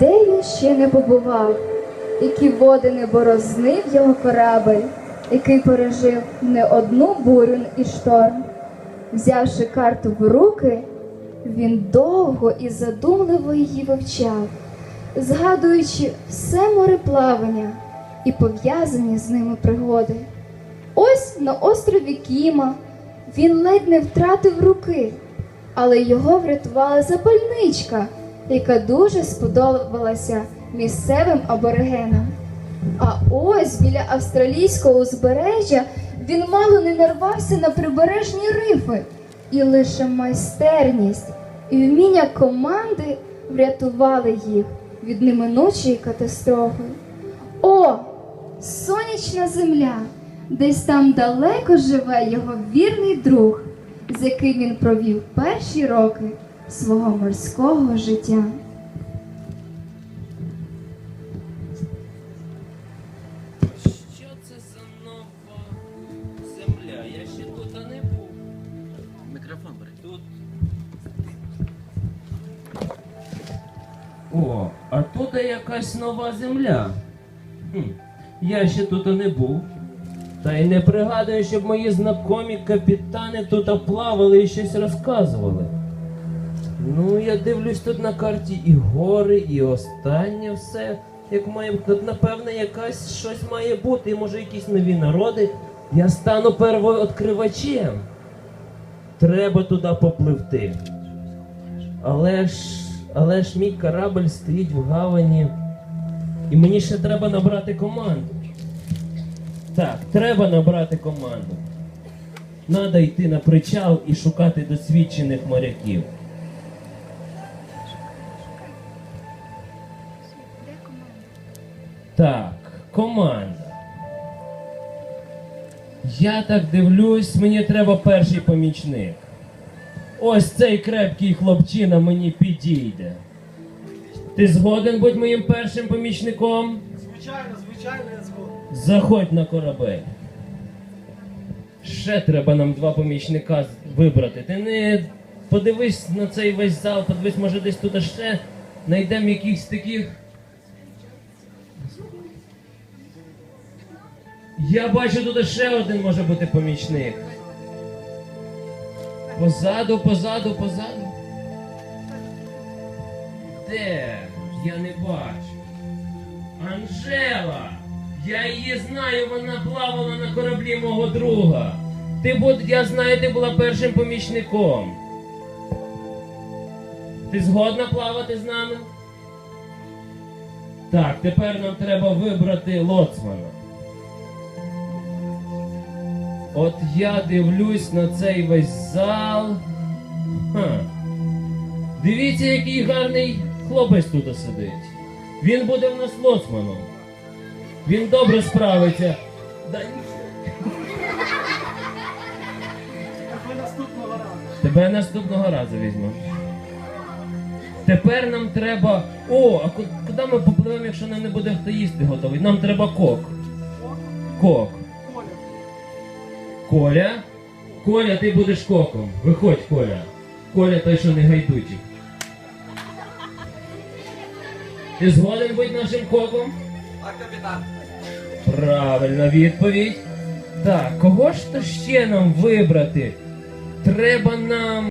де він ще не побував, які води не борознив його корабель, який пережив не одну бурю і шторм. Взявши карту в руки, він довго і задумливо її вивчав, згадуючи все мореплавання і пов'язані з ними пригоди. Ось на острові Кіма він ледь не втратив руки, але його врятувала запальничка, яка дуже сподобалася місцевим аборигенам. А ось біля австралійського узбережжя він мало не нарвався на прибережні рифи, і лише майстерність і вміння команди врятували їх від неминучої катастрофи. О, сонячна земля! Десь там далеко живе його вірний друг, з яким він провів перші роки свого морського життя. Що це за нова земля? Я ще тут не був. Мікрофон бери. Тут. О, а тут якась нова земля. Хм. Я ще тут не був. Та й не пригадую, щоб мої знайомі капітани тут плавали і щось розказували. Ну, я дивлюсь тут на карті і гори, і останнє все. Як має тут, напевне, якась щось має бути, і може якісь нові народи. Я стану первооткривачем. Треба туди попливти. Але ж, але ж мій корабль стоїть в гавані. І мені ще треба набрати команду. Так, треба набрати команду. Надо йти на причал і шукати досвідчених моряків. Так, команда. Я так дивлюсь, мені треба перший помічник. Ось цей крепкий хлопчина мені підійде. Ти згоден бути моїм першим помічником? Звичайно, звичайно, я згоден. Заходь на корабель. Ще треба нам два помічника вибрати. Ти не подивись на цей весь зал, подивись, може десь тут ще знайдемо якихось таких. Я бачу, тут ще один може бути помічник. Позаду, позаду, позаду. Де? Я не бачу. Анжела! Я її знаю, вона плавала на кораблі мого друга. Ти буд, я знаю, ти була першим помічником. Ти згодна плавати з нами? Так, тепер нам треба вибрати лоцмана. От я дивлюсь на цей весь зал. Ха. Дивіться, який гарний хлопець тут сидить. Він буде в нас лоцманом. Він добре справиться. Да, наступного разу. Тебе наступного разу візьму. Тепер нам треба. О, а куди ми попливемо, якщо нам не буде хто їсти готовий? Нам треба кок. Кок. Коля. Коля. Ти будеш коком. Виходь, Коля. Коля той, що не гайдучий. Ти згоден бути нашим коком? Так, капітан? Правильна відповідь. Так, кого ж то ще нам вибрати? Треба нам